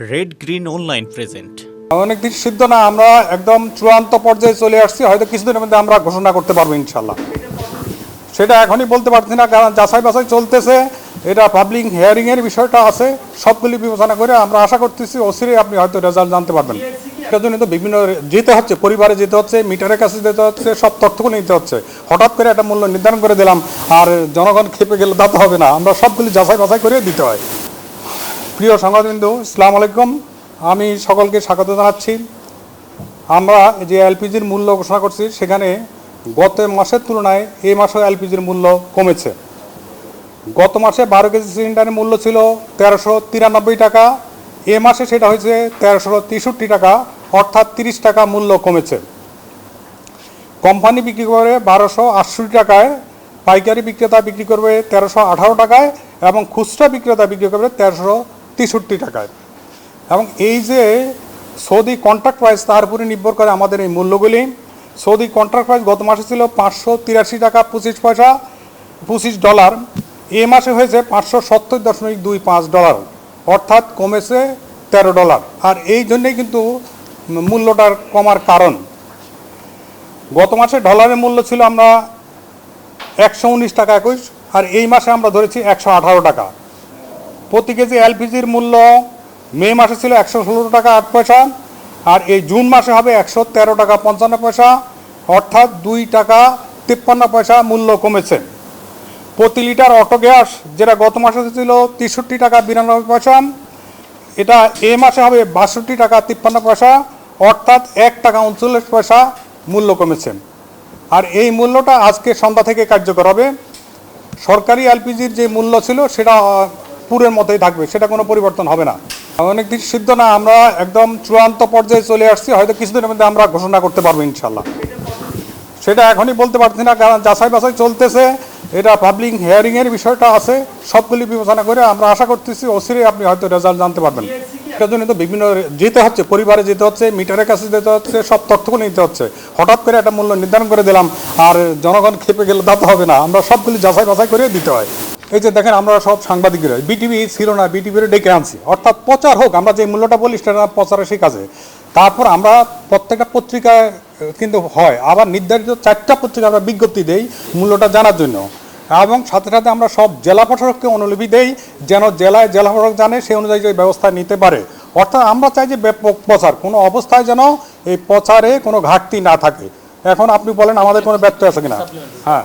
Red Green online present অনেক সিদ্ধ না, আমরা একদম চূড়ান্ত পর্যায়ে চলে আসছি, হয়তো কিছুদিনের মধ্যে আমরা ঘোষণা করতে পারব ইনশাল্লাহ সেটা এখনই বলতে পারছি না, কারণ যাচাই বাছাই চলতেছে, এটা পাবলিক হিয়ারিংয়ের বিষয়টা আছে, সবগুলি বিবেচনা করে আমরা আশা করতেছি অচিরে আপনি হয়তো রেজাল্ট জানতে পারবেন। এটার জন্য তো বিভিন্ন যেতে হচ্ছে, পরিবারে যেতে হচ্ছে, মিটারের কাছে যেতে হচ্ছে, সব তথ্যগুলো নিতে হচ্ছে। হঠাৎ করে একটা মূল্য নির্ধারণ করে দিলাম, আর জনগণ খেপে গেলে দাঁত হবে না, আমরা সবগুলি যাচাই বাছাই করে দিতে হয়। প্রিয় সংবাদবিন্দু ইসলাম আলাইকুম। আমি সকলকে স্বাগত জানাচ্ছি। আমরা যে এলপিজির মূল্য ঘোষণা করছি, সেখানে গত মাসের তুলনায় এই মাসে এলপিজির মূল্য কমেছে। গত মাসে বারো কেজি সিলিন্ডারের মূল্য ছিল তেরোশো তিরানব্বই টাকা। এ মাসে সেটা হয়েছে তেরোশো তেষট্টি টাকা, অর্থাৎ তিরিশ টাকা মূল্য কমেছে। কোম্পানি বিক্রি করে বারোশো আটষট্টি টাকায়, পাইকারি বিক্রেতা বিক্রি করবে তেরোশো আঠারো টাকায় এবং খুচরা বিক্রেতা বিক্রি করবে তেরোশো তেষট্টি টাকায়। এবং এই যে সৌদি কন্ট্রাক্ট প্রাইস তার উপরে নির্ভর করে আমাদের এই মূল্যগুলি। সৌদি কন্ট্রাক্ট প্রাইস গত মাসে ছিল পাঁচশো তিরাশি টাকা পঁচিশ পয়সা, পঁচিশ ডলার এ মাসে হয়েছে পাঁচশো সত্তর দশমিক দুই পাঁচ ডলার অর্থাৎ কমেছে তেরো ডলার আর এই জন্যেই কিন্তু মূল্যটার কমার কারণ। গত মাসে ডলারের মূল্য ছিল আমরা একশো উনিশ টাকা একুশ, আর এই মাসে আমরা ধরেছি একশো আঠারো টাকা। প্রতি কেজি এলপিজির মূল্য মে মাসে ছিল একশো ষোলো টাকা আট পয়সা, আর এই জুন মাসে হবে একশো তেরো টাকা পঞ্চান্ন পয়সা, অর্থাৎ দুই টাকা তিপ্পান্ন পয়সা মূল্য কমেছে। প্রতি লিটার অটো গ্যাস, যেটা গত মাসে ছিল তেষট্টি টাকা বিরানব্বই পয়সা, এটা এ মাসে হবে বাষট্টি টাকা তিপ্পান্ন পয়সা, অর্থাৎ এক টাকা উনচল্লিশ পয়সা মূল্য কমেছে। আর এই মূল্যটা আজকে সন্ধ্যা থেকে কার্যকর হবে। সরকারি এলপিজির যে মূল্য ছিল, সেটা পুরের মতোই থাকবে, সেটা কোনো পরিবর্তন হবে না। অনেক দিন সিদ্ধ না, আমরা একদম চূড়ান্ত পর্যায়ে চলে আসছি, হয়তো কিছুদিনের মধ্যে আমরা ঘোষণা করতে পারব ইনশাল্লাহ সেটা এখনই বলতে পারছি না, কারণ যাচাই বাছাই চলতেছে, এটা পাবলিক হিয়ারিংয়ের বিষয়টা আছে, সবগুলি বিবেচনা করে আমরা আশা করতেছি অচিরে আপনি হয়তো রেজাল্ট জানতে পারবেন। এটার জন্য তো বিভিন্ন যেতে হচ্ছে, পরিবারে যেতে হচ্ছে, মিটারের কাছে যেতে হচ্ছে, সব তথ্যগুলো নিতে হচ্ছে। হঠাৎ করে একটা মূল্য নির্ধারণ করে দিলাম, আর জনগণ খেপে গেলে দাঁত হবে না, আমরা সবগুলি যাচাই বাছাই করে দিতে হয়। এই যে দেখেন আমরা সব সাংবাদিকরা বিটিভি ছিল না বিটিভির ডেকে আনছি। অর্থাৎ প্রচার হোক, আমরা যে মূল্যটা বলি সেটা প্রচারের সেই কাজে। তারপর আমরা প্রত্যেকটা পত্রিকায়, কিন্তু হয়, আবার নির্ধারিত চারটা পত্রিকা আমরা বিজ্ঞপ্তি দেই মূল্যটা জানার জন্য। এবং সাথে সাথে আমরা সব জেলা প্রশাসককে অনুলিপি দেই, যেন জেলায় জেলা প্রশাসক জানে সেই অনুযায়ী যে ব্যবস্থা নিতে পারে। অর্থাৎ আমরা চাই যে ব্যাপক প্রচার, কোনো অবস্থায় যেন এই প্রচারে কোনো ঘাটতি না থাকে। এখন আপনি বলেন আমাদের কোনো ব্যর্থ আছে কিনা? হ্যাঁ।